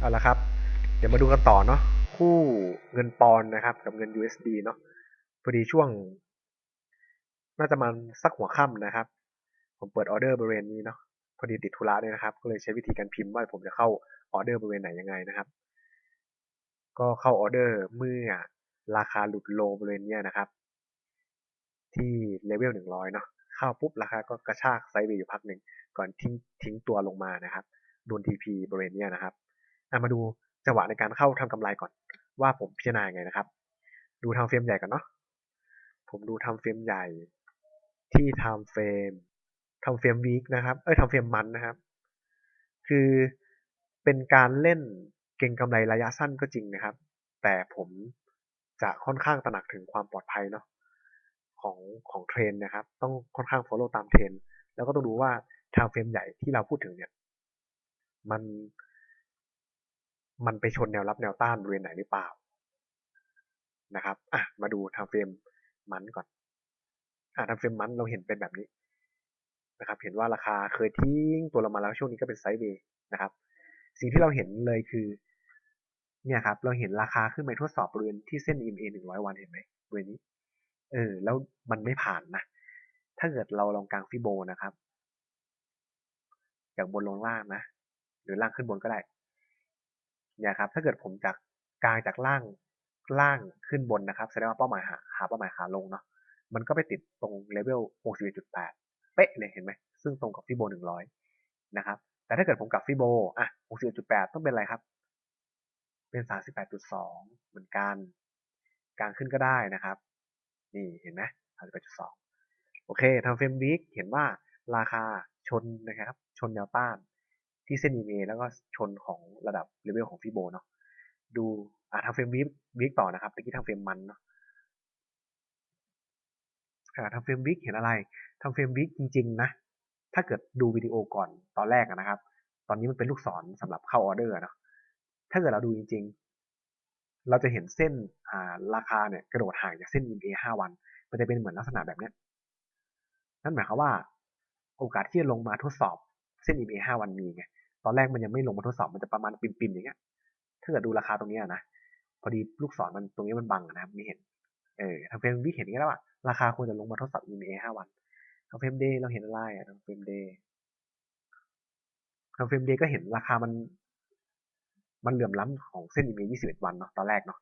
เอาละครับ เดี๋ยวมาดูกันต่อเนาะคู่เงินปอนด์นะครับ กับเงิน USD เนาะพอดีช่วง น่าจะมาสักหัวค่ำนะครับ ผมเปิดออเดอร์บริเวณนี้เนาะพอดีติดธุระเนี่ยนะครับ ก็เลยใช้วิธีการพิมพ์ว่าผมจะเข้าออเดอร์บริเวณไหนยังไงนะครับ ก็เข้าออเดอร์เมื่อราคาหลุดโลบริเวณเนี้ยนะครับ ที่เลเวลหนึ่งร้อยเนาะเข้าปุ๊บราคาก็กระชากไซด์เวย์อยู่พักหนึ่งก่อนทิ้งทิ้งตัวลงมานะครับโดน TP บริเวณเนี้ยนะครับ มาดูจังหวะในการเข้าทำกำไรก่อน ว่าผมพิจารณาไงนะครับ ดูทำเฟรมใหญ่ก่อนเนาะผมดูทำเฟรมใหญ่ ที่ทำเฟรมทำเฟรมวีคนะครับเอ้ยทำเฟรมมันนะครับ คือเป็นการเล่นเก่งกำไรระยะสั้นก็จริงนะครับ แต่ผมจะค่อนข้างตระหนักถึงความปลอดภัยเนาะของของเทรนนะครับ ต้องค่อนข้าง follow ตามเทรนแล้วก็ต้องดูว่าทางเฟรมใหญ่ที่เราพูดถึงเนี่ย มัน มันไปชนแนวรับแนวต้านบริเวณไหนหรือเปล่านะครับอะมาดูทางเฟรมมันก่อนอะทางเฟรมมันเราเห็นเป็นแบบนี้นะครับ เห็นว่าราคาเคยทิ้งตัวลงมาแล้วช่วงนี้ก็เป็นไซด์เวย์นะครับ สิ่งที่เราเห็นเลยคือเนี่ยครับ เราเห็นราคาขึ้นไปทดสอบบริเวณที่เส้น EMA 100 วันเห็นไหมบริเวณนี้ เออ แล้วมันไม่ผ่านนะ ถ้าเกิดเราลองกลางฟิโบนะครับ จากบนลงล่างนะ หรือล่างขึ้นบนก็ได้ เนี่ยครับถ้าเกิดผมจากกลางจากล่างล่างขึ้นบนนะครับแสดงว่าเป้าหมายหาหาเป้าหมายขาลงเนาะมันก็ไปติดตรงเลเวล61.8 เป๊ะเลยเห็นไหมซึ่งตรงกับฟิโบ100 นะครับ แต่ถ้าเกิดผมกับฟิโบอะ61.8 ต้องเป็นอะไรครับ เป็น 38.2 เหมือนกัน กลางขึ้นก็ได้นะครับ นี่เห็นไหม38.2 โอเคทำเฟรมวิกเห็นว่าราคาชนนะครับ ชนแนวต้าน ที่เส้น EMA แล้วก็ชนของระดับเลเวลของฟิโบเนาะดูอ่าทำเฟรมวิกวิกต่อนะครับตะกี้ทำเฟรมมันเนาะทำเฟรมวิกเห็นอะไรทำเฟรมวิกจริง ๆ นะ ถ้าเกิดดูวิดีโอก่อนตอนแรกนะครับ ตอนนี้มันเป็นลูกศรสำหรับเข้าออเดอร์เนาะถ้าเกิดเราดูจริง ๆ เราจะเห็นเส้นอ่าราคาเนี่ยกระโดดห่างจากเส้น EMA 5 วัน มันจะเป็นเหมือนลักษณะแบบนี้นั่นหมายความว่า โอกาสที่จะลงมาทดสอบเส้น EMA 5 วันมีไง ตอนแรกมันยังไม่ลงมาทดสอบมันจะประมาณปิ่มๆอย่างเงี้ยถ้าเกิดดูราคาตรงนี้นะพอดีลูกศรมันตรงนี้มันบังนะครับไม่เห็นเออทางเฟรมวิเห็นอย่างนี้แล้วว่าราคาควรจะลงมาทดสอบ EMA 5วันทางเฟรมเดย์เราเห็นอะไรอะทางเฟรมเดย์ทางเฟรมเดย์ก็เห็นราคามัน มันเหลื่อมล้ำของเส้น EMA 21วันเนาะตอนแรกเนาะ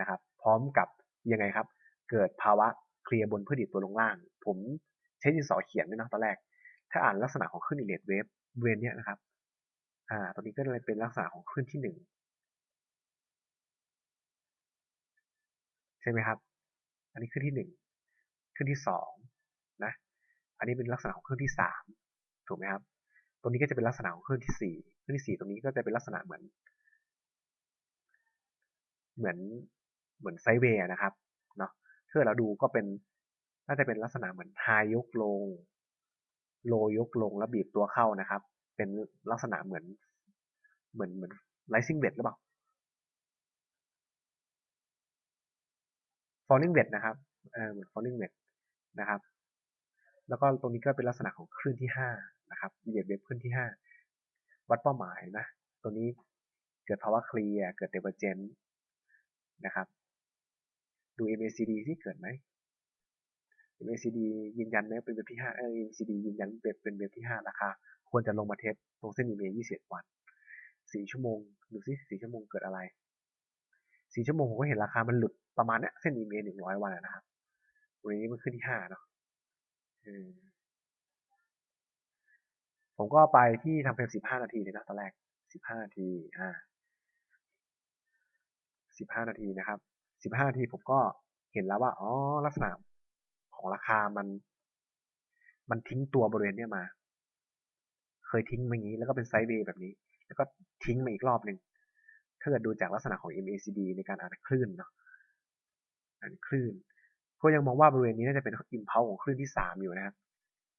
นะครับ พร้อมกับยังไงครับ เกิดภาวะเคลียร์บนพื่อดิดตัวลงล่าง ผมใช้ดินสอเขียนด้วยนะตอนแรก ถ้าอ่านลักษณะของขึ้นอิเลดเวฟเวนเนี้ยนะครับ อ่าตอนนี้ก็เลยเป็นลักษณะของขึ้นที่หนึ่งใช่ไหมครับ อันนี้ขึ้นที่หนึ่งขึ้นที่สองนะ อันนี้เป็นลักษณะของขึ้นที่สามถูกไหมครับตรงนี้ก็จะเป็นลักษณะของขึ้นที่สี่ขึ้นที่สี่ตรงนี้ก็จะเป็นลักษณะเหมือน เหมือนเหมือนไซเวย์นะครับเนาะถ้าเราดูก็เป็นน่าจะเป็นลักษณะเหมือนไฮยกลง โลยกลงแล้วบีบตัวเข้านะครับ เป็นลักษณะเหมือน เหมือนเหมือนไลซิ่งเบดหรือเปล่า falling bed นะครับ เออเหมือน falling bed นะครับ แล้วก็ตรงนี้ก็เป็นลักษณะของคลื่นที่ห้านะครับเหยียดเว็บคลื่นที่ห้าวัดเป้าหมายนะ ตัวนี้เกิดภาวะเคลียร์ เกิดเดเวอร์เจนนะครับ ดู MACD ที่เกิดไหม MACD ยืนยันไหมเป็นเว็บที่ห้าเออ MACD ยืนยันเป็นเป็นเว็บที่ห้าราคา ควรจะลงมาเทสตรงเส้น EMA 21วันสี่ชั่วโมงดูซิสี่ชั่วโมงเกิดอะไรสี่ชั่วโมงผมก็เห็นราคามันหลุดประมาณเนี้ยเส้น EMA หนึ่งร้อยวันนะครับวันนี้มันขึ้นที่ห้าเนาะผมก็ไปที่ทำเฟรมสิบห้านาทีเลยนะตอนแรกสิบห้านาทีอ่าสิบห้านาทีนะครับสิบห้านาทีผมก็เห็นแล้วว่าอ๋อลักษณะของราคามัน มันทิ้งตัวบริเวณเนี้ยมา เคยทิ้งมาอย่างนี้ แล้วก็เป็นไซด์เวย์แบบนี้ แล้วก็ทิ้งมาอีกรอบหนึ่งถ้าเกิดดูจากลักษณะของ MACD ในการอ่านคลื่นเนาะอ่านคลื่น ก็ยังมองว่าบริเวณนี้น่าจะเป็นอิมเพลของคลื่นที่สามอยู่นะครับ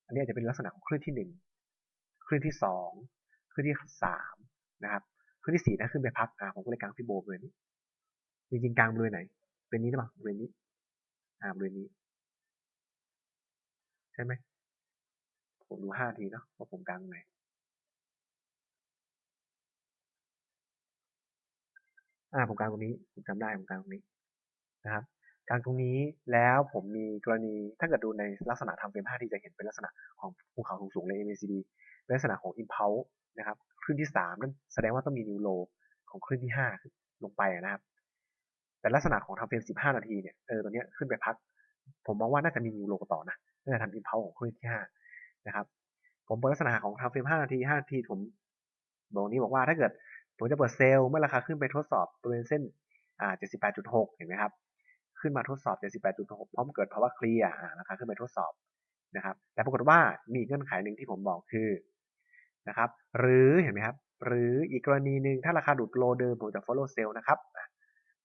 อันนี้อาจจะเป็นลักษณะของคลื่นที่หนึ่งคลื่นที่สองคลื่นที่สามนะครับ คลื่นที่สี่ถ้าขึ้นไปพักอ่าผมก็เลยกางฟิโบบริเวณนี้ จริงๆกลางบริเวณไหน เป็นนี้หรือเปล่าบริเวณนี้ อ่าบริเวณนี้ ใช่ไหมผมดูห้าทีเนาะว่าผมกลางไหน อ่าผมกลางตรงนี้ผมจำได้ผมกลางตรงนี้นะครับกลางตรงนี้แล้วผมมีกรณีถ้าเกิดดูในลักษณะทำเฟรม5ที่จะเห็นเป็นลักษณะของภูเขาสูงๆใน MACD เป็นลักษณะของ impulse นะครับคลื่นที่3นั่นแสดงว่าต้องมีนิวโลของคลื่นที่ 5 ลงไปนะครับ แต่ลักษณะของทำเฟรม 15 นาทีเนี่ยเออตัวเนี้ยขึ้นไปพัก ผมมองว่าน่าจะมีนิวโลต่อนะน่าจะทำ impulse ของคลื่นที่ 5 นะครับ ผมเปิดลักษณะของทำเฟรม 5 นาที5นาทีผมบอกนี้บอกว่าถ้าเกิด ผมจะเปิดเซลล์เมื่อราคาขึ้นไปทดสอบบริเวณเส้นอ่า78.6 เห็นไหมครับ ขึ้นมาทดสอบ 78.6 พร้อมเกิดภาวะเคลียร์ราคาขึ้นไปทดสอบนะครับ แต่ปรากฏว่ามีเงื่อนไขหนึ่งที่ผมบอกคือนะครับ หรือเห็นไหมครับ หรืออีกกรณีหนึ่งถ้าราคาหลุดโลเดิมผมจะ follow sell นะครับ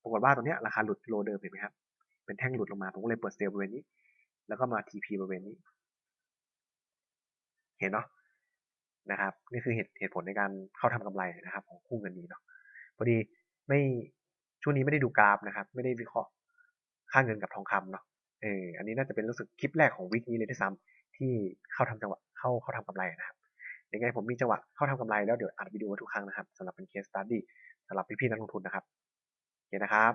ปรากฏว่าตรงนี้ราคาหลุดโลเดิมเห็นไหมครับ เป็นแท่งหลุดลงมา ผมก็เลยเปิดเซลล์บริเวณนี้ แล้วก็มา TP บริเวณนี้ เห็นเนาะ นะครับนี่คือเหตุเหตุผลในการเข้าทำกำไรนะครับ ของคู่เงินนี้เนาะพอดีไม่ช่วงนี้ไม่ได้ดูกราฟนะครับ ไม่ได้วิเคราะห์ค่าเงินกับทองคำเนาะเอออันนี้น่าจะเป็นรู้สึกคลิปแรกของวิกนี้เลยที่ซ้ำที่เข้าทำจังหวะเข้าเข้าทำกำไรนะครับยังไงผมมีจังหวะเข้าทำกำไรแล้วเดี๋ยวอัดวิดีโอทุกครั้งนะครับสำหรับเป็นเคสสตัดดี้สำหรับพี่ๆนักลงทุนนะครับโอเคนะครับ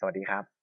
สวัสดีครับ